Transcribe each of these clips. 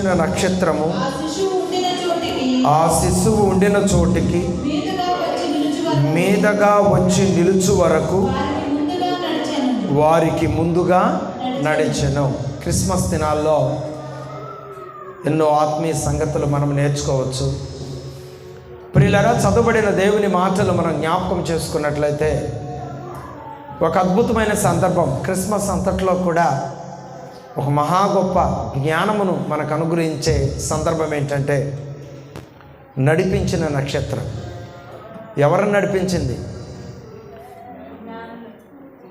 చిన్న నక్షత్రము. ఆ శిశువు ఉండిన చోటికి. మీదుగా వచ్చి నిలుచు వరకు. వారికి ముందుగా నడిచెను. క్రిస్మస్ దినాల్లో ఎన్నో ఆత్మీయ సంగతులు మనం నేర్చుకోవచ్చు. ప్రియులరా చదువుబడిన దేవుని మాటలు మనం జ్ఞాపకం చేసుకున్నట్లయితే ఒక అద్భుతమైన సందర్భం క్రిస్మస్ అంతట్లో కూడా ఒక మహా గొప్ప జ్ఞానమును మనకు అనుగ్రహించే సందర్భం ఏంటంటే నడిపించిన నక్షత్రం. ఎవరిని నడిపించింది?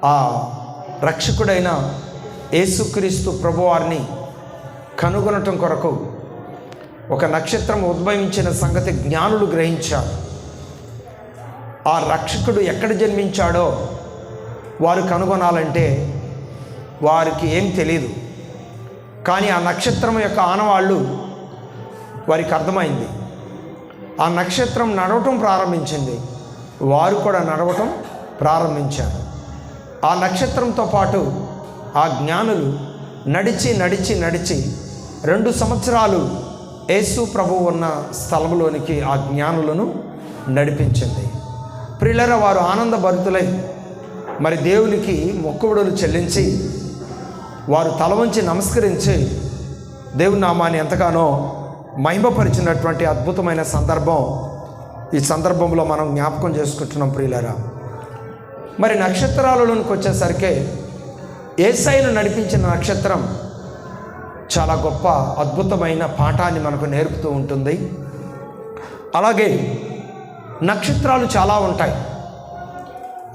ఆ రక్షకుడైన యేసుక్రీస్తు ప్రభువారిని కనుగొనటం కొరకు ఒక నక్షత్రం ఉద్భవించిన సంగతి జ్ఞానులు గ్రహించారు. ఆ రక్షకుడు ఎక్కడ జన్మించాడో వారు కనుగొనాలంటే వారికి ఏం తెలియదు కానీ ఆ నక్షత్రం యొక్క ఆనవాళ్ళు వారికి అర్థమైంది. ఆ నక్షత్రం నడవటం ప్రారంభించింది. వారు కూడా నడవటం ప్రారంభించారు. ఆ నక్షత్రంతో పాటు ఆ జ్ఞానులు నడిచి నడిచి నడిచి రెండు సంవత్సరాలు యేసు ప్రభు ఉన్న స్థలంలోనికి ఆ జ్ఞానులను నడిపించింది. ప్రిల్లర వారు ఆనందభరితులై మరి దేవునికి మొక్కుబడులు చెల్లించి వారు తల వంచి నమస్కరించి దేవుని నామాన్ని ఎంతగానో మహిమపరిచినటువంటి అద్భుతమైన సందర్భం ఈ సందర్భంలో మనం జ్ఞాపకం చేసుకుంటున్నాం ప్రియులరా. మరి నక్షత్రాలలోనికి వచ్చేసరికి ఏసైను నడిపించిన నక్షత్రం చాలా గొప్ప అద్భుతమైన పాఠాన్ని మనకు నేర్పుతూ ఉంటుంది. అలాగే నక్షత్రాలు చాలా ఉంటాయి.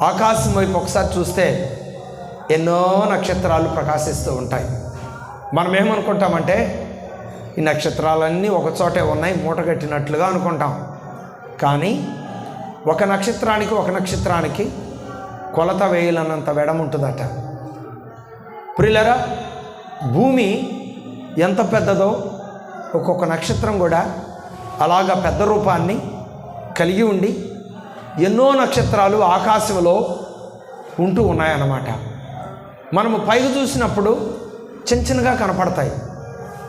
ఆకాశం వైపు ఒకసారి చూస్తే ఎన్నో నక్షత్రాలు ప్రకాశిస్తూ ఉంటాయి. మనం ఏమనుకుంటామంటే ఈ నక్షత్రాలన్నీ ఒకచోటే ఉన్నాయి మూటగట్టినట్లుగా అనుకుంటాం. కానీ ఒక నక్షత్రానికి ఒక నక్షత్రానికి కొలత వేయలన్నంత వెడం ఉంటుందట. ప్రిలరా భూమి ఎంత పెద్దదో ఒక్కొక్క నక్షత్రం కూడా అలాగ పెద్ద రూపాన్ని కలిగి ఉండి ఎన్నో నక్షత్రాలు ఆకాశంలో ఉంటూ ఉన్నాయన్నమాట. మనము పైకి చూసినప్పుడు చిన్న చిన్నగా కనపడతాయి.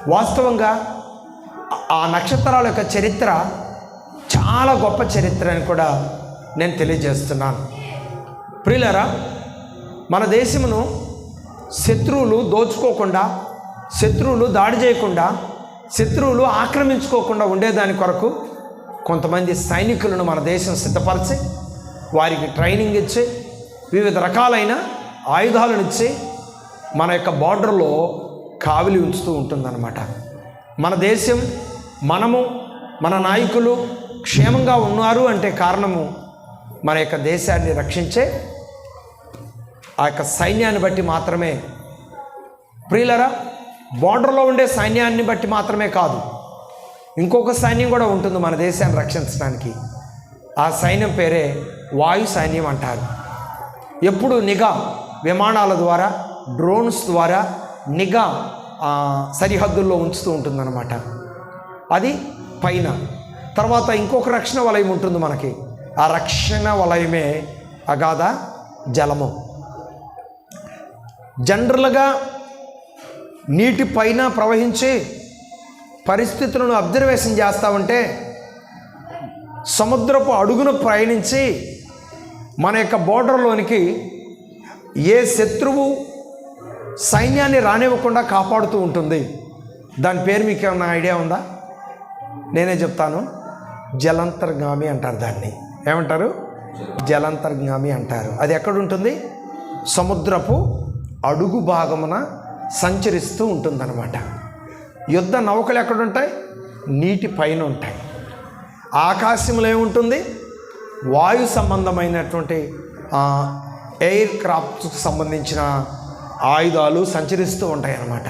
వాస్తవంగా ఆ నక్షత్రాల యొక్క చరిత్ర చాలా గొప్ప చరిత్ర అని కూడా నేను తెలియజేస్తున్నాను. ప్రియులరా మన దేశమును శత్రువులు దోచుకోకుండా శత్రువులు దాడి చేయకుండా శత్రువులు ఆక్రమించుకోకుండా ఉండేదాని కొరకు కొంతమంది సైనికులను మన దేశం సిద్ధపరిచి వారికి ట్రైనింగ్ ఇచ్చి వివిధ రకాలైన ఆయుధాలనిచ్చి మన యొక్క బార్డర్లో కావిలి ఉంచుతూ ఉంటుందన్నమాట. మన దేశం మనము మన నాయకులు క్షేమంగా ఉన్నారు అంటే కారణము మన యొక్క దేశాన్ని రక్షించే ఆ యొక్క సైన్యాన్ని బట్టి మాత్రమే. ప్రియులరా బార్డర్లో ఉండే సైన్యాన్ని బట్టి మాత్రమే కాదు ఇంకొక సైన్యం కూడా ఉంటుంది మన దేశాన్ని రక్షించడానికి. ఆ సైన్యం పేరే వాయు సైన్యం అంటారు. ఎప్పుడు నిఘా విమానాల ద్వారా డ్రోన్స్ ద్వారా నిఘా సరిహద్దుల్లో ఉంచుతూ ఉంటుందన్నమాట. అది పైన. తర్వాత ఇంకొక రక్షణ వలయం ఉంటుంది మనకి. ఆ రక్షణ వలయమే అగాధ జలము. జనరల్గా నీటి పైన ప్రవహించి పరిస్థితులను అబ్జర్వేషన్ చేస్తూ ఉంటే సముద్రపు అడుగును ప్రయాణించి మన యొక్క బోర్డర్లోనికి ఏ శత్రువు సైన్యాన్ని రానివ్వకుండా కాపాడుతూ ఉంటుంది? దాని పేరు మీకు ఏమన్నా ఐడియా ఉందా? నేనే చెప్తాను. జలంతర్గామి అంటారు దాన్ని. ఏమంటారు? జలంతర్గామి అంటారు. అది ఎక్కడ ఉంటుంది సముద్రపు అడుగు భాగమున సంచరిస్తూ ఉంటుందన్నమాట. యుద్ధ నౌకలు ఎక్కడుంటాయి? నీటి పైన ఉంటాయి. ఆకాశంలో ఏముంటుంది? వాయు సంబంధమైనటువంటి ఎయిర్ క్రాఫ్ట్కి సంబంధించిన ఆయుధాలు సంచరిస్తూ ఉంటాయి అన్నమాట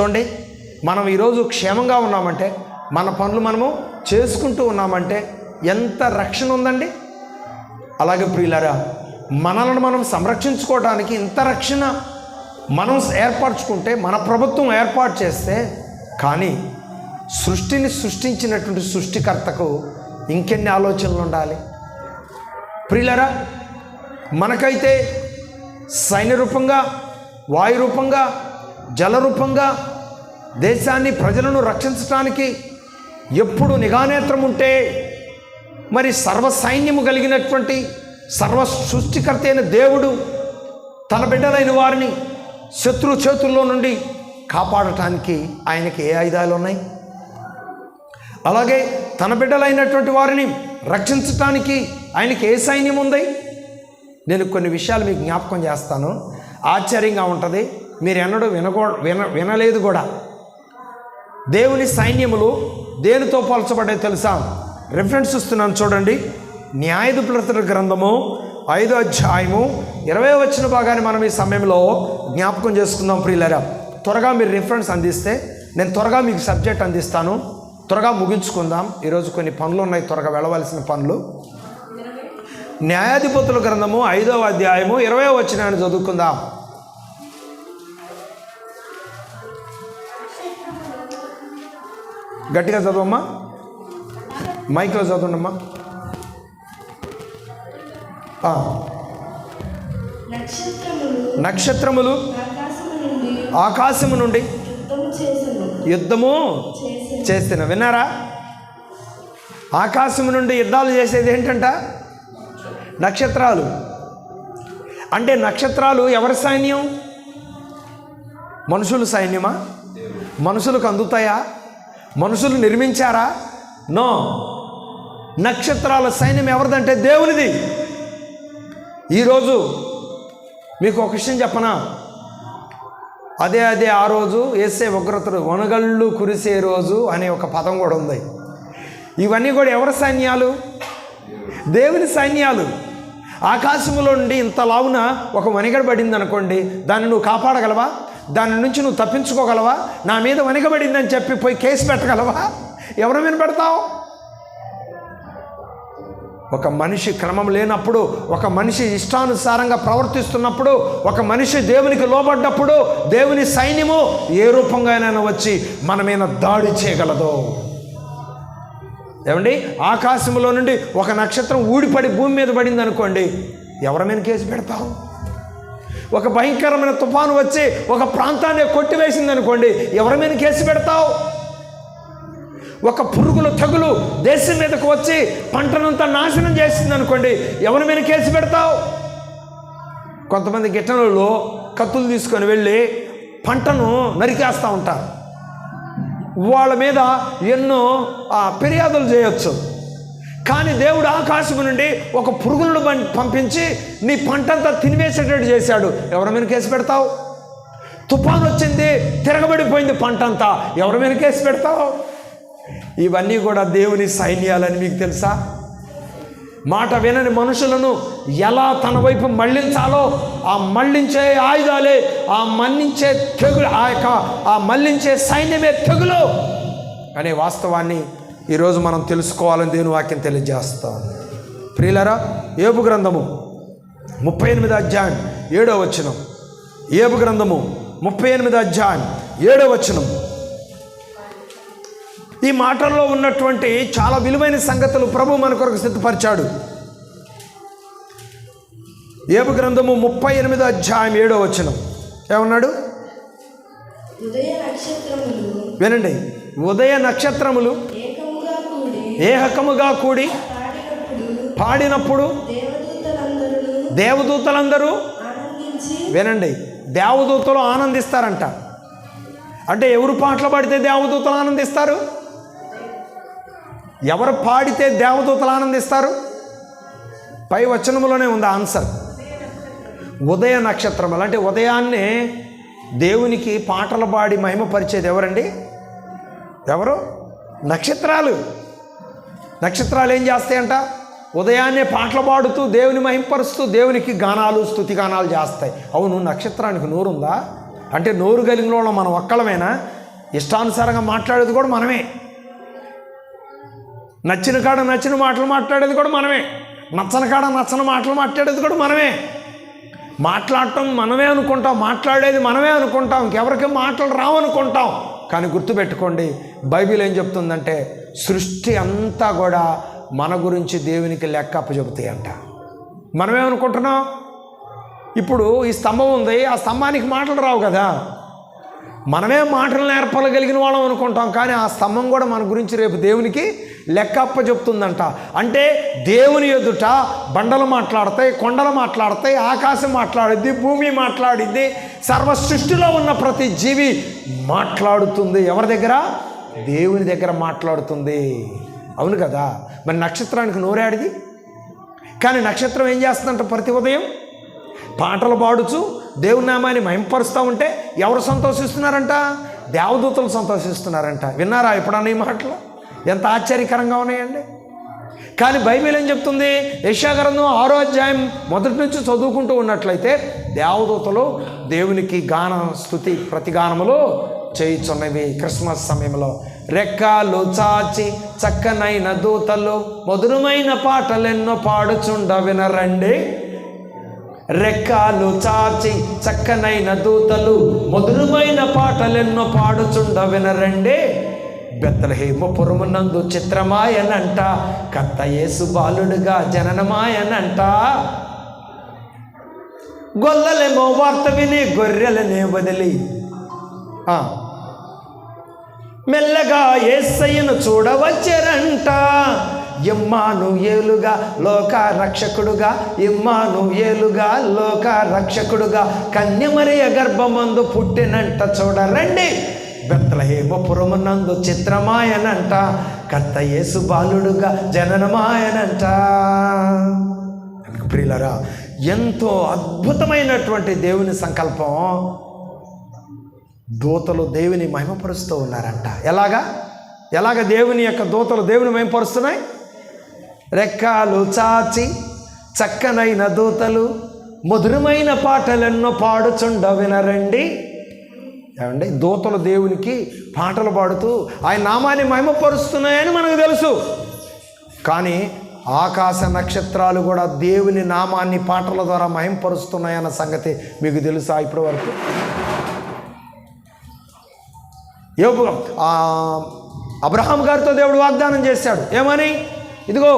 చూడండి మనం ఈరోజు క్షేమంగా ఉన్నామంటే మన పనులు మనము చేసుకుంటూ ఉన్నామంటే ఎంత రక్షణ ఉందండి? అలాగే ప్రియులారా మనలను మనం సంరక్షించుకోవడానికి ఇంత రక్షణ మనం ఏర్పరచుకుంటే మన ప్రభుత్వం ఏర్పాటు చేస్తే కానీ సృష్టిని సృష్టించినటువంటి సృష్టికర్తకు ఇంకెన్ని ఆలోచనలు ఉండాలి? ప్రియులరా మనకైతే సైన్య రూపంగా వాయు రూపంగా జల రూపంగా దేశాన్ని ప్రజలను రక్షించడానికి ఎప్పుడు నిఘానేత్రం ఉంటే మరి సర్వ సైన్యము కలిగినటువంటి సర్వ సృష్టికర్త అయిన దేవుడు తన బిడ్డలైన వారిని శత్రు చేతుల్లో నుండి కాపాడటానికి ఆయనకి ఏ ఆయుధాలు ఉన్నాయి? అలాగే తన బిడ్డలైనటువంటి వారిని రక్షించటానికి ఆయనకి ఏ సైన్యం ఉంది? నేను కొన్ని విషయాలు మీకు జ్ఞాపకం చేస్తాను. ఆశ్చర్యంగా ఉంటుంది. మీరు ఎన్నడూ వినకూ విన వినలేదు కూడా. దేవుని సైన్యములు దేనితో పోల్చబడ్డాయి తెలుసా? రిఫరెన్స్ ఇస్తున్నాను చూడండి. న్యాయాధిపతుల గ్రంథము ఐదో అధ్యాయము ఇరవై వచ్చిన భాగాన్ని మనం ఈ సమయంలో జ్ఞాపకం చేసుకుందాం ప్రియులరా. త్వరగా మీరు రిఫరెన్స్ అందిస్తే నేను త్వరగా మీకు సబ్జెక్ట్ అందిస్తాను. త్వరగా ముగించుకుందాం. ఈరోజు కొన్ని పనులు ఉన్నాయి. త్వరగా వెళ్ళవలసిన పనులు. న్యాయాధిపతుల గ్రంథము ఐదవ అధ్యాయము ఇరవై వచ్చినాన్ని చదువుకుందాం. గట్టిగా చదవమ్మా. మైక్లో చదవండమ్మా. నక్షత్రములు ఆకాశము నుండి యుద్ధము చేస్తున్నా విన్నారా? ఆకాశం నుండి యుద్ధాలు చేసేది ఏంటంట? నక్షత్రాలు. అంటే నక్షత్రాలు ఎవరి సైన్యం? మనుషుల సైన్యమా? మనుషులకు అందుతాయా? మనుషులు నిర్మించారా? నో. నక్షత్రాల సైన్యం ఎవరిదంటే దేవునిది. ఈరోజు మీకు ఒక విషయం చెప్పనా? అదే అదే ఆ రోజు వేసే ఉగ్రతలు వనగళ్ళు కురిసే రోజు అనే ఒక పదం కూడా ఉంది. ఇవన్నీ కూడా ఎవరి సైన్యాలు? దేవుని సైన్యాలు. ఆకాశంలో నుండి ఇంత లావున ఒక వనిగడ పడింది అనుకోండి దాన్ని నువ్వు కాపాడగలవా? దాని నుంచి నువ్వు తప్పించుకోగలవా? నా మీద వనిగబడిందని చెప్పి పోయి కేసు పెట్టగలవా? ఎవరు వినపెడతావు ఒక మనిషి క్రమం లేనప్పుడు ఒక మనిషి ఇష్టానుసారంగా ప్రవర్తిస్తున్నప్పుడు ఒక మనిషి దేవునికి లోబడ్డప్పుడు దేవుని సైన్యము ఏ రూపంగానైనా వచ్చి మన మీద దాడి చేయగలదు. ఏమండి? ఆకాశంలో నుండి ఒక నక్షత్రం ఊడిపడి భూమి మీద పడింది అనుకోండి ఎవరి మీద కేసు పెడతావు? ఒక భయంకరమైన తుఫాను వచ్చి ఒక ప్రాంతాన్ని కొట్టివేసింది అనుకోండి ఎవరి మీద కేసు పెడతావు? ఒక పురుగుల తగులు దేశం మీదకు వచ్చి పంటనంతా నాశనం చేసింది అనుకోండి ఎవరి మీద కేసు పెడతావు? కొంతమంది గిట్టనలు కత్తులు తీసుకొని వెళ్ళి పంటను నరికేస్తూ ఉంటారు. వాళ్ళ మీద ఎన్నో ఫిర్యాదులు చేయొచ్చు. కానీ దేవుడు ఆకాశం నుండి ఒక పురుగులను పంపించి నీ పంటంతా తినివేసేటట్టు చేశాడు. ఎవరి మీద కేసు పెడతావు? తుఫాన్ వచ్చింది తిరగబడిపోయింది పంటంతా. ఎవరి మీద కేసు పెడతావు? ఇవన్నీ కూడా దేవుని సైన్యాలని మీకు తెలుసా? మాట వినని మనుషులను ఎలా తన వైపు మళ్ళించాలో ఆ మళ్ళించే ఆయుధాలే ఆ మన్నించే తెగులు ఆ యొక్క ఆ మళ్ళించే సైన్యమే తెగులు అనే వాస్తవాన్ని ఈరోజు మనం తెలుసుకోవాలని దేవుని వాక్యం తెలియజేస్తాం ప్రియులరా ఏబు గ్రంథము ముప్పై ఎనిమిది అధ్యాయం ఏడో వచనం. ఏబు గ్రంథము ముప్పై ఎనిమిది అధ్యాయం ఏడో వచనం. ఈ మాటల్లో ఉన్నటువంటి చాలా విలువైన సంగతులు ప్రభు మన కొరకు సిద్ధపరిచాడు. ఏబు గ్రంథము ముప్పై ఎనిమిదో అధ్యాయం ఏడో వచనం. ఏమన్నాడు? వినండి. ఉదయ నక్షత్రములు ఏహకముగా కూడి పాడినప్పుడు దేవదూతలందరూ వినండి. దేవదూతలు ఆనందిస్తారంట. అంటే ఎవరు పాటలు పాడితే దేవదూతలు ఆనందిస్తారు? ఎవరు పాడితే దేవదూతలు ఆనందిస్తారు? పై వచనములోనే ఉంది ఆన్సర్. ఉదయ నక్షత్రములు. అంటే ఉదయాన్నే దేవునికి పాటలు పాడి మహిమపరిచేది ఎవరండి? ఎవరు? నక్షత్రాలు. నక్షత్రాలు ఏం చేస్తాయంట? ఉదయాన్నే పాటలు పాడుతూ దేవుని మహింపరుస్తూ దేవునికి గానాలు స్థుతి గానాలు చేస్తాయి. అవును నక్షత్రానికి నోరుందా? అంటే నోరు కలిగిన వాళ్ళం మనం ఒక్కలమేనా? ఇష్టానుసారంగా మాట్లాడేది కూడా మనమే. నచ్చిన కాడ నచ్చిన మాటలు మాట్లాడేది కూడా మనమే. నచ్చని కాడ నచ్చని మాటలు మాట్లాడేది కూడా మనమే. మాట్లాడటం మనమే అనుకుంటాం మాట్లాడేది మనమే అనుకుంటాం ఇంకెవరికి మాటలు రావనుకుంటాం. కానీ గుర్తుపెట్టుకోండి బైబిల్ ఏం చెప్తుందంటే సృష్టి అంతా కూడా మన గురించి దేవునికి లెక్క అప్పచెబుతాయి అంట. మనమేమనుకుంటున్నాం ఇప్పుడు ఈ స్తంభం ఉంది ఆ స్తంభానికి మాటలు రావు కదా. మనమే మాటలు నేర్పగలిగిన వాళ్ళం అనుకుంటాం కానీ ఆ స్తంభం కూడా మన గురించి రేపు దేవునికి లెక్కప్ప చెప్తుందంట. అంటే దేవుని ఎదుట బండలు మాట్లాడతాయి కొండలు మాట్లాడతాయి ఆకాశం మాట్లాడిద్ది భూమి మాట్లాడిద్ది సర్వ సృష్టిలో ఉన్న ప్రతి జీవి మాట్లాడుతుంది. ఎవరి దగ్గర? దేవుని దగ్గర మాట్లాడుతుంది. అవును కదా? మరి నక్షత్రానికి నోరాడిది? కానీ నక్షత్రం ఏం చేస్తుందంట ప్రతి ఉదయం? పాటలు పాడుచు దేవుని నామాన్ని మహింపరుస్తూ ఉంటే ఎవరు సంతోషిస్తున్నారంట? దేవదూతలు సంతోషిస్తున్నారంట. విన్నారా ఎప్పుడన్నా ఈ మాటలు? ఎంత ఆశ్చర్యకరంగా ఉన్నాయండి. కానీ బైబిల్ ఏం చెప్తుంది? యశాగ్రంథం ఆరో అధ్యాయం మొదటి నుంచి చదువుకుంటూ ఉన్నట్లయితే దేవదూతలు దేవునికి గాన స్థుతి ప్రతిగానములు చేయుచున్నవి క్రిస్మస్ సమయంలో. రెక్కలు చాచి చక్కనైన దూతలు మధురమైన పాటలెన్నో పాడుచుండ వినరండి. రెక్కలు చాచి చక్కనైన దూతలు మధురమైన పాటలెన్నో పాడుచుండ వినరండి. బెత్తలహేమ పురమునందు చిత్రమాయనంట కత్త యేసు బాలుడుగా జననమాయనంట. గొల్లలేమో వార్త విని గొర్రెలనే వదిలి. మెల్లగా ఏసయ్యను చూడవచ్చరంట. ఇమ్మాను ఏలుగా లోక రక్షకుడుగా ఇమ్మాను ఏలుగా లోక రక్షకుడుగా కన్యమరియ గర్భమందు పుట్టినంట చూడరండి. బెత్తలహేమపురమునందు చిత్రమాయనంట. కర్త యేసు బాలుడుగా జననమాయనంట. ప్రియులరా ఎంతో అద్భుతమైనటువంటి దేవుని సంకల్పం. దూతలు దేవుని మహిమపరుస్తూ ఉన్నారంట. ఎలాగా? ఎలాగ దేవుని యొక్క దూతలు దేవుని మహిమపరుస్తున్నాయి? రెక్కలు చాచి చక్కనైన దూతలు మధురమైన పాటలెన్నో పాడుచుండ వినరండి ఏమండి? దూతలు దేవునికి పాటలు పాడుతూ ఆయన నామాన్ని మహిమపరుస్తున్నాయని మనకు తెలుసు. కానీ ఆకాశ నక్షత్రాలు కూడా దేవుని నామాన్ని పాటల ద్వారా మహింపరుస్తున్నాయన్న సంగతి మీకు తెలుసా ఇప్పటి వరకు యోగు అబ్రహాం గారితో దేవుడు వాగ్దానం చేశాడు. ఏమని? ఇదిగో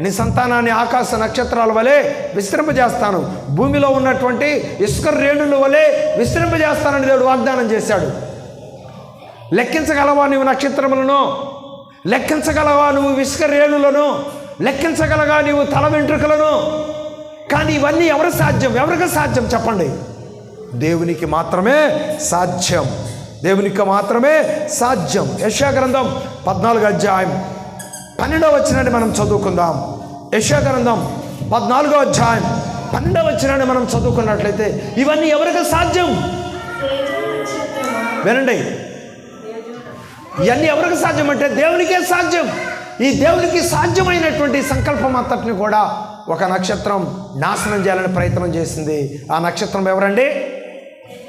నీ సంతానాన్ని ఆకాశ నక్షత్రాల వలె విస్తరింపజేస్తాను. భూమిలో ఉన్నటువంటి ఇసుక రేణుల వలె విస్తరింపజేస్తానని దేవుడు వాగ్దానం చేశాడు. లెక్కించగలవా నువ్వు నక్షత్రములను? లెక్కించగలవా నువ్వు ఇసుక రేణులను లెక్కించగలగా నీవు తల వెంట్రుకలను? కానీ ఇవన్నీ ఎవరు సాధ్యం? ఎవరికి సాధ్యం చెప్పండి? దేవునికి మాత్రమే సాధ్యం. దేవునికి మాత్రమే సాధ్యం. యశా గ్రంథం పద్నాలుగు అధ్యాయం పన్నెండవ వచ్చినాన్ని మనం చదువుకుందాం. యశా గ్రంథం పద్నాలుగో అధ్యాయం పన్నెండవ వచ్చినాన్ని మనం చదువుకున్నట్లయితే ఇవన్నీ ఎవరికి సాధ్యం? వినండి. ఇవన్నీ ఎవరికి సాధ్యం అంటే దేవునికే సాధ్యం. ఈ దేవునికి సాధ్యమైనటువంటి సంకల్పం అంతటిని కూడా ఒక నక్షత్రం నాశనం చేయాలని ప్రయత్నం చేసింది. ఆ నక్షత్రం ఎవరండి?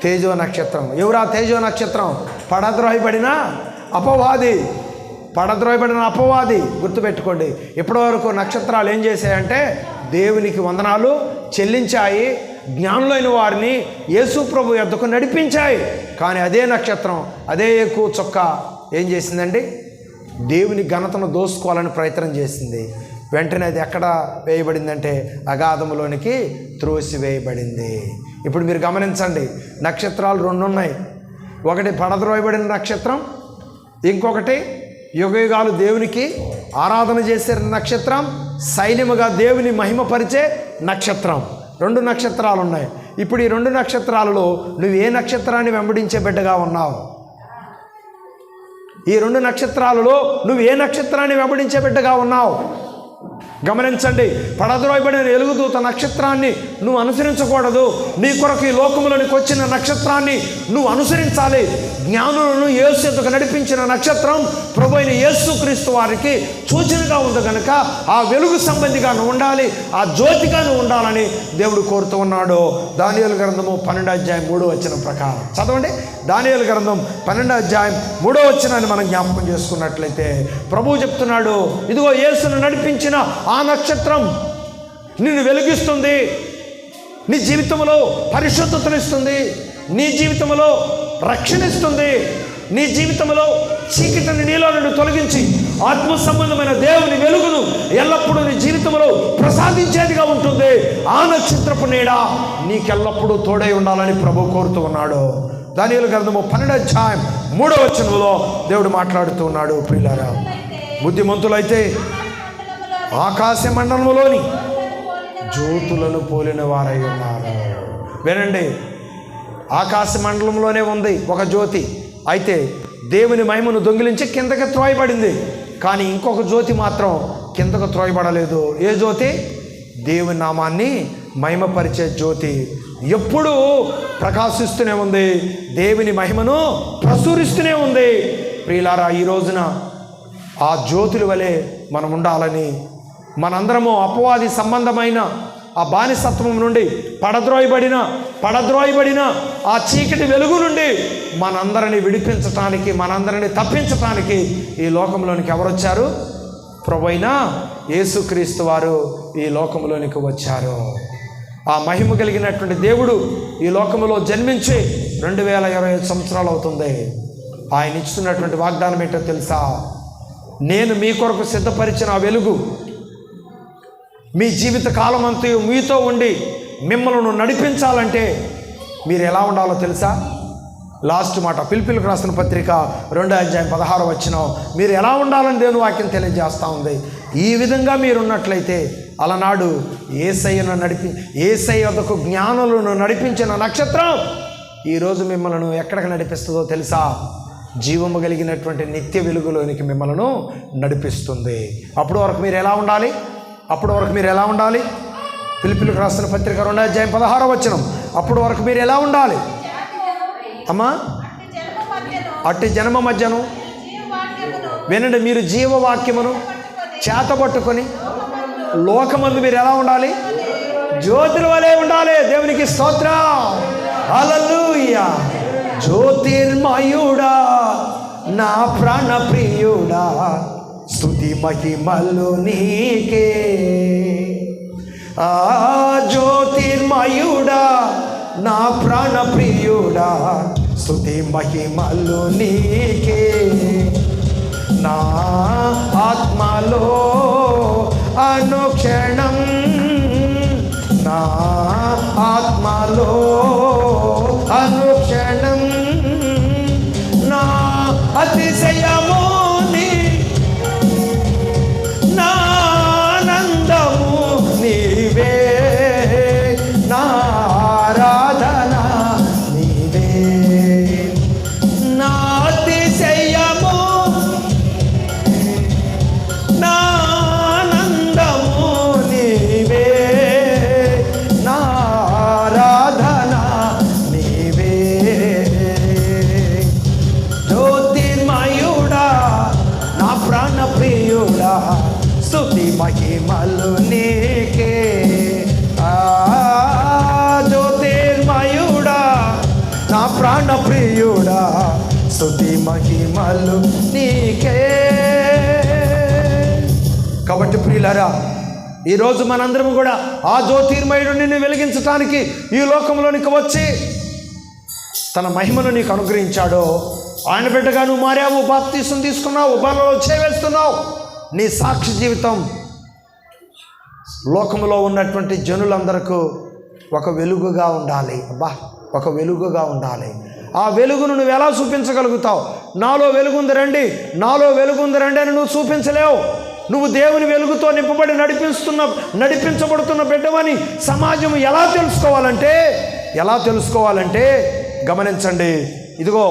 తేజో నక్షత్రం. ఎవరా తేజో నక్షత్రం? పడద్రోహిపడిన అపవాది. పడద్రోయబడిన అపవాది గుర్తుపెట్టుకోండి. ఇప్పటివరకు నక్షత్రాలు ఏం చేశాయంటే దేవునికి వందనాలు చెల్లించాయి జ్ఞానులైన వారిని యేసు ప్రభు యొద్దకు నడిపించాయి. కానీ అదే నక్షత్రం అదే ఎక్కువ చొక్క ఏం చేసిందండి? దేవుని ఘనతను దోసుకోవాలని ప్రయత్నం చేసింది. వెంటనే అది ఎక్కడ వేయబడిందంటే అగాధములోనికి త్రోసి వేయబడింది ఇప్పుడు మీరు గమనించండి నక్షత్రాలు రెండు ఉన్నాయి ఒకటి పడద్రోయబడిన నక్షత్రం ఇంకొకటి యుగయుగాలు దేవునికి ఆరాధన చేసే నక్షత్రం సైన్యముగా దేవుని మహిమపరిచే నక్షత్రం. రెండు నక్షత్రాలు ఉన్నాయి ఇప్పుడు ఈ రెండు నక్షత్రాలలో నువ్వు ఏ నక్షత్రాన్ని వెంబడించే బిడ్డగా ఉన్నావు? ఈ రెండు నక్షత్రాలలో నువ్వు ఏ నక్షత్రాన్ని వెంబడించే బిడ్డగా ఉన్నావు? గమనించండి పడద్రోయబడిన ఎలుగుదూత నక్షత్రాన్ని నువ్వు అనుసరించకూడదు. నీ కొరకు ఈ లోకంలోనికి వచ్చిన నక్షత్రాన్ని నువ్వు అనుసరించాలి. జ్ఞానులను యేసుకు నడిపించిన నక్షత్రం ప్రభు అయిన యేసుక్రీస్తు వారికి సూచనగా ఉంది కనుక ఆ వెలుగు సంబంధిగా నువ్వు ఉండాలి ఆ జ్యోతిగా నువ్వు ఉండాలని దేవుడు కోరుతూ ఉన్నాడు. దానియలు గ్రంథము పన్నెండు అధ్యాయం మూడో వచ్చిన ప్రకారం. చదవండి. దానియలు గ్రంథం పన్నెండు అధ్యాయం మూడో వచ్చినాన్ని మనం జ్ఞాపకం చేసుకున్నట్లయితే ప్రభువు చెప్తున్నాడు ఇదిగో యేసును నడిపించిన ఆ నక్షత్రం నిన్ను వెలిగిస్తుంది. నీ జీవితంలో పరిశుద్ధతనిస్తుంది నీ జీవితంలో రక్షణిస్తుంది నీ జీవితంలో చీకటిని నీలో నుండి తొలగించి ఆత్మ సంబంధమైన దేవుని వెలుగును ఎల్లప్పుడూ నీ జీవితంలో ప్రసాదించేదిగా ఉంటుంది. ఆ నక్షత్రపు నీడ నీకెల్లప్పుడూ తోడై ఉండాలని ప్రభు కోరుతూ ఉన్నాడు. దానియుల గ్రంథము పన్నెండు అధ్యాయం మూడో వచనంలో దేవుడు మాట్లాడుతూ ఉన్నాడు. ప్రియులారా బుద్ధిమంతులైతే ఆకాశ మండలంలోని జ్యోతులను పోలిన వారై ఉన్నారు. వినండి ఆకాశ మండలంలోనే ఉంది ఒక జ్యోతి. అయితే దేవుని మహిమను దొంగిలించి కిందకి త్రోయబడింది. కానీ ఇంకొక జ్యోతి మాత్రం కిందకు త్రోయబడలేదు. ఏ జ్యోతి? దేవుని నామాన్ని మహిమపరిచే జ్యోతి. ఎప్పుడూ ప్రకాశిస్తూనే ఉంది. దేవుని మహిమను ప్రసూరిస్తూనే ఉంది. ప్రియులారా ఈ రోజున ఆ జ్యోతుల వలె మనం ఉండాలని మనందరము అపవాది సంబంధమైన ఆ బానిసత్వం నుండి పడద్రోయబడిన పడద్రోయబడిన ఆ చీకటి వెలుగు నుండి మనందరిని విడిపించటానికి మనందరిని తప్పించటానికి ఈ లోకంలోనికి ఎవరొచ్చారు? ప్రభైన యేసుక్రీస్తు వారు ఈ లోకంలోనికి వచ్చారు. ఆ మహిమ కలిగినటువంటి దేవుడు ఈ లోకంలో జన్మించి రెండు వేల ఇరవై ఐదు సంవత్సరాలు అవుతుంది. ఆయన ఇస్తున్నటువంటి వాగ్దానం ఏంటో తెలుసా? నేను మీ కొరకు సిద్ధపరిచిన ఆ వెలుగు మీ జీవిత కాలం అంతా మీతో ఉండి మిమ్మల్ని నడిపించాలంటే మీరు ఎలా ఉండాలో తెలుసా? లాస్ట్ మాట పిలిపిలకు రాసిన పత్రిక రెండో అధ్యాయం పదహారు వచ్చిన మీరు ఎలా ఉండాలని దేవుని వాక్యం తెలియజేస్తూ ఉంది. ఈ విధంగా మీరున్నట్లయితే అలనాడు ఏసయ్యను నడిపి ఏసయ్యకు జ్ఞానులను నడిపించిన నక్షత్రం ఈరోజు మిమ్మల్ని ఎక్కడికి నడిపిస్తుందో తెలుసా? జీవము కలిగినటువంటి నిత్య వెలుగులోనికి మిమ్మల్ని నడిపిస్తుంది. అప్పుడు వరకు మీరు ఎలా ఉండాలి? అప్పుడు వరకు మీరు ఎలా ఉండాలి? పిలిపిలకు రాసిన పత్రిక రెండు అధ్యాయం పదహారో వచనం. అప్పుడు వరకు మీరు ఎలా ఉండాలి? అమ్మా అట్టి జన్మ మధ్యను వినండి మీరు జీవవాక్యమును చేతబట్టుకొని లోకమందు మీరు ఎలా ఉండాలి? జ్యోతుల వలె ఉండాలి. దేవునికి స్తోత్రం. హల్లెలూయా. జ్యోతిర్మయుడా నా ప్రాణ ప్రియుడా స్థుతి మహిమలు నీకే. ఆ జ్యోతిర్మయుడా నా ప్రాణ ప్రియుడా స్థుతి మహిమలు నీకే. నా ఆత్మలో అనుక్షణం నా ఆత్మలో అనుక్షణం నా అతిశయము నా ప్రాణ ప్రియుడా స్తుతి మహిమలు నీకే. కాబట్టి ప్రియులరా ఈరోజు మనందరం కూడా ఆ జ్యోతిర్మయుడు నిన్ను వెలిగించటానికి ఈ లోకంలోనికి వచ్చి తన మహిమను నీకు అనుగ్రహించాడో. ఆయన బిడ్డగా నువ్వు మారావు బాప్తీసం తీసుకున్నావు బలలో చేవేస్తున్నావు. నీ సాక్షి జీవితం లోకంలో ఉన్నటువంటి జనులందరకు ఒక వెలుగుగా ఉండాలి. అబ్బా. ఒక వెలుగుగా ఉండాలి. ఆ వెలుగును నువ్వు ఎలా చూపించగలుగుతావు? నాలో వెలుగుంది రండి. నాలో వెలుగుంది రండి అని నువ్వు చూపించలేవు. నువ్వు దేవుని వెలుగుతో నింపబడి నడిపిస్తున్న నడిపించబడుతున్న బిడ్డవని సమాజం ఎలా తెలుసుకోవాలంటే ఎలా తెలుసుకోవాలంటే గమనించండి. ఇదిగో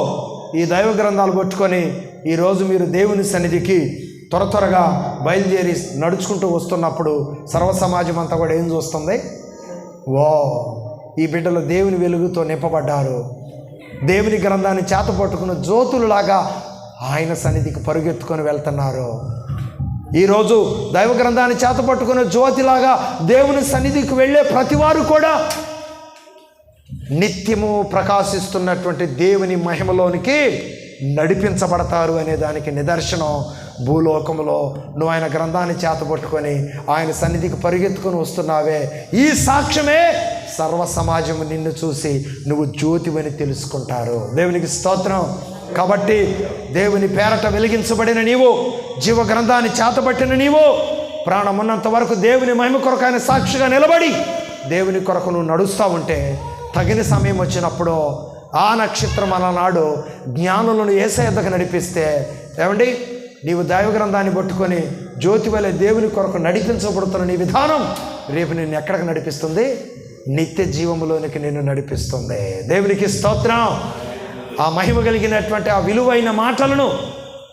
ఈ దైవ గ్రంథాలు పట్టుకొని ఈరోజు మీరు దేవుని సన్నిధికి త్వర త్వరగా బయలుదేరి నడుచుకుంటూ వస్తున్నప్పుడు సర్వ సమాజం అంతా కూడా ఏం చూస్తుంది? ఓ ఈ బిడ్డలు దేవుని వెలుగుతో నింపబడ్డారు. దేవుని గ్రంథాన్ని చేత పట్టుకున్న జ్యోతులులాగా ఆయన సన్నిధికి పరుగెత్తుకొని వెళ్తున్నారు. ఈరోజు దైవ గ్రంథాన్ని చేత పట్టుకున్న జ్యోతిలాగా దేవుని సన్నిధికి వెళ్ళే ప్రతివారు కూడా నిత్యము ప్రకాశిస్తున్నటువంటి దేవుని మహిమలోనికి నడిపించబడతారు అనే దానికి నిదర్శనం భూలోకంలో నువ్వు ఆయన గ్రంథాన్ని చేతపట్టుకొని ఆయన సన్నిధికి పరిగెత్తుకొని వస్తున్నావే. ఈ సాక్ష్యమే సర్వ సమాజం నిన్ను చూసి నువ్వు జ్యోతివని తెలుసుకుంటారు. దేవునికి స్తోత్రం. కాబట్టి దేవుని పేరట వెలిగించబడిన నీవు జీవ గ్రంథాన్ని చేతబట్టిన నీవు ప్రాణం ఉన్నంత వరకు దేవుని మహిమ కొరకు ఆయన సాక్షిగా నిలబడి దేవుని కొరకు నువ్వు నడుస్తూ ఉంటే తగిన సమయం వచ్చినప్పుడు ఆ నక్షత్రం అలనాడు జ్ఞానులను ఏసయద్దకు నడిపిస్తే ఏమండి? నీవు దైవ గ్రంథాన్ని పట్టుకొని జ్యోతి వలె దేవుని కొరకు నడిపించబడుతున్న నీ విధానం రేపు నిన్ను ఎక్కడికి నడిపిస్తుంది? నిత్య జీవములోనికి నిన్ను నడిపిస్తుంది. దేవునికి స్తోత్రం. ఆ మహిమ కలిగినటువంటి ఆ విలువైన మాటలను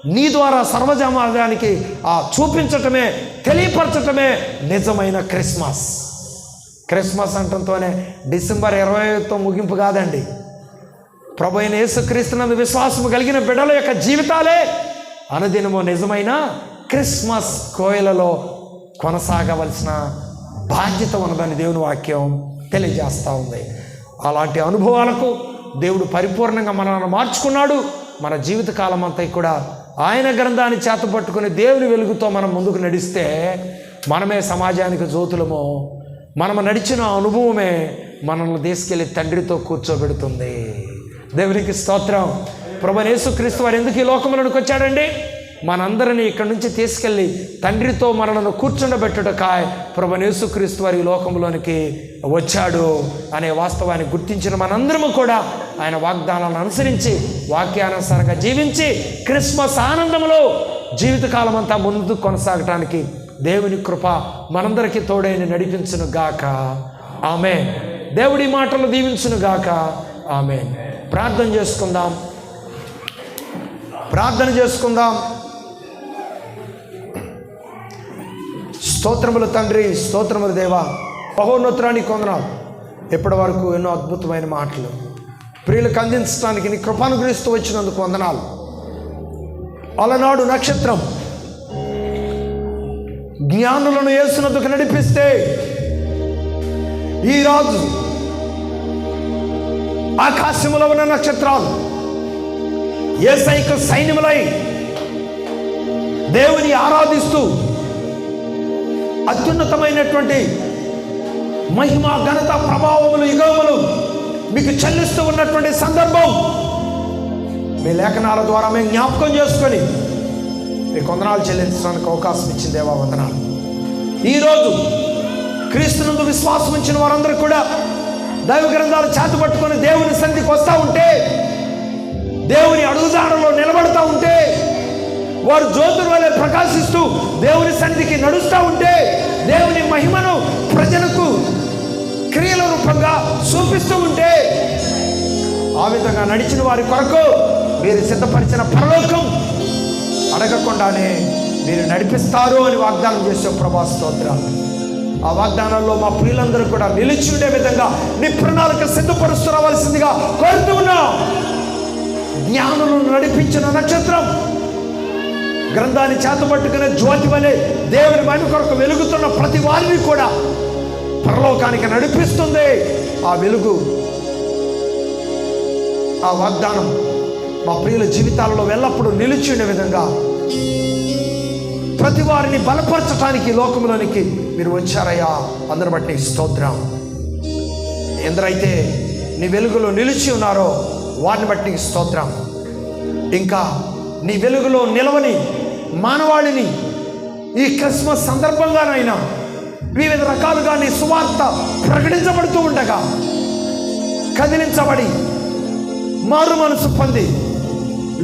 నీ ద్వారా సర్వజమాజానికి ఆ చూపించటమే తెలియపరచటమే నిజమైన క్రిస్మస్. క్రిస్మస్ అంటంతోనే డిసెంబర్ ఇరవైతో ముగింపు కాదండి. ప్రభు అయిన యేసుక్రీస్తునందు విశ్వాసము కలిగిన బిడ్డల యొక్క జీవితాలే అనుదినము నిజమైన క్రిస్మస్ కోయలలో కొనసాగవలసిన బాధ్యత ఉన్నదని దేవుని వాక్యం తెలియజేస్తూ ఉంది. అలాంటి అనుభవాలకు దేవుడు పరిపూర్ణంగా మనల్ని మార్చుకున్నాడు. మన జీవితకాలం అంతా కూడా ఆయన గ్రంథాన్ని చేతపట్టుకుని దేవుని వెలుగుతో మనం ముందుకు నడిస్తే మనమే సమాజానికి జ్యోతులము మనము నడిచిన అనుభవమే మనల్ని తీసుకెళ్ళి తండ్రితో కూర్చోబెడుతుంది. దేవునికి స్తోత్రం. ప్రభు యేసుక్రీస్తు వారు ఎందుకు ఈ లోకంలోనికి వచ్చాడండి? మనందరినీ ఇక్కడి నుంచి తీసుకెళ్ళి తండ్రితో మనలను కూర్చుండబెట్టుటకాయ్ ప్రభు యేసుక్రీస్తు వారి లోకంలోనికి వచ్చాడు అనే వాస్తవాన్ని గుర్తించిన మనందరము కూడా ఆయన వాగ్దానాలను అనుసరించి వాక్యానుసారంగా జీవించి క్రిస్మస్ ఆనందంలో జీవితకాలం అంతా ముందు కొనసాగటానికి దేవుని కృప మనందరికీ తోడైన నడిపించును గాక. ఆమె దేవుడి మాటలు దీవించును గాక. ఆమె ప్రార్థన చేసుకుందాం. ప్రార్థన చేసుకుందాం. స్తోత్రములు తండ్రి స్తోత్రములు దేవా. బహోన్నతురానికి కొందనాలు. ఇప్పటి వరకు ఎన్నో అద్భుతమైన మాటలు. ప్రియులకు అందించడానికి నీ కృపానుగ్రహిస్తూ వచ్చినందుకు వందనాలు. అలనాడు నక్షత్రం. జ్ఞానులను వేసినందుకు నడిపిస్తే ఈ రాజు ఆకాశములో ఉన్న నక్షత్రాలు ఏ సైక సైన్యములై దేవుని ఆరాధిస్తూ అత్యున్నతమైనటువంటి మహిమ ఘనత ప్రభావములు యుగములు మీకు చెల్లిస్తూ ఉన్నటువంటి సందర్భం మీ లేఖనాల ద్వారా మేము జ్ఞాపకం చేసుకొని మీ కొందనాలు చెల్లించడానికి అవకాశం ఇచ్చింది దేవా వందనాలు. ఈరోజు క్రీస్తునందు విశ్వాసం ఉంచిన వారందరూ కూడా దైవ గ్రంథాలు చేతపట్టుకొని దేవుని సంధికి వస్తూ ఉంటే దేవుని అడుగుజాడలో నిలబడతా ఉంటే వారు జ్యోతుల వలె ప్రకాశిస్తూ దేవుని సన్నిధికి నడుస్తూ ఉంటే దేవుని మహిమను ప్రజలకు క్రియల రూపంగా చూపిస్తూ ఉంటే ఆ విధంగా నడిచిన వారి కొరకు మీరు సిద్ధపరిచిన పరలోకం అడగకుండానే మీరు నడిపిస్తారు అని వాగ్దానం చేసే ప్రభా స్తోత్రాలు. ఆ వాగ్దానాల్లో మా ప్రియులందరూ కూడా నిలిచి ఉండే విధంగా నిప్రణాళిక సిద్ధపరుస్తూ రావాల్సిందిగా కోరుతూ ఉన్నాం. జ్ఞానులను నడిపించిన నక్షత్రం గ్రంథాన్ని చేతపట్టుకునే జ్యోతి వలె దేవుని మహిమ కొరకు వెలుగుతున్న ప్రతి వారిని కూడా పరలోకానికి నడిపిస్తుంది. ఆ వెలుగు ఆ వాగ్దానం మా ప్రియుల జీవితాలలో వెళ్ళప్పుడు నిలిచి ఉండే విధంగా ప్రతి వారిని బలపరచడానికి లోకంలోనికి మీరు వచ్చారయ్యా. అందరి బట్టి స్తోత్రం. ఎందరైతే నీ వెలుగులో నిలిచి ఉన్నారో వారిని బట్టి స్తోత్రం. ఇంకా నీ వెలుగులో నిలవని మానవాళిని ఈ క్రిస్మస్ సందర్భంగానైనా వివిధ రకాలుగా నీ సువార్త ప్రకటించబడుతూ ఉండగా కదిలించబడి మారు మనసు పొంది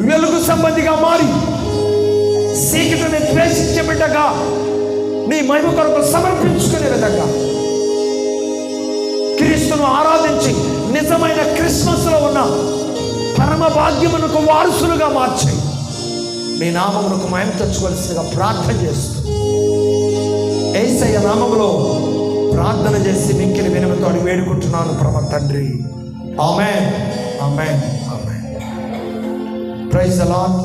వెలుగు సంబంధిగా మారి సీకటిని ద్వేషించే బిడ్డగా నీ మహిమ కొరకు సమర్పించుకునే విధంగా క్రీస్తును ఆరాధించి నిజమైన క్రిస్మస్లో ఉన్న పరమ భాగ్యమునకు వారసులుగా మార్చాయి మీ నామములకు మాయం తెచ్చుకోవాల్సిందిగా ప్రార్థన చేస్తూ. ఏసయ్య నామములో ప్రార్థన చేసి మిక్కిలి వినమితో అడిగి వేడుకుంటున్నాను పరమ తండ్రి. ఆమె ఆమె ఆమె ప్రైజ్ అలాట్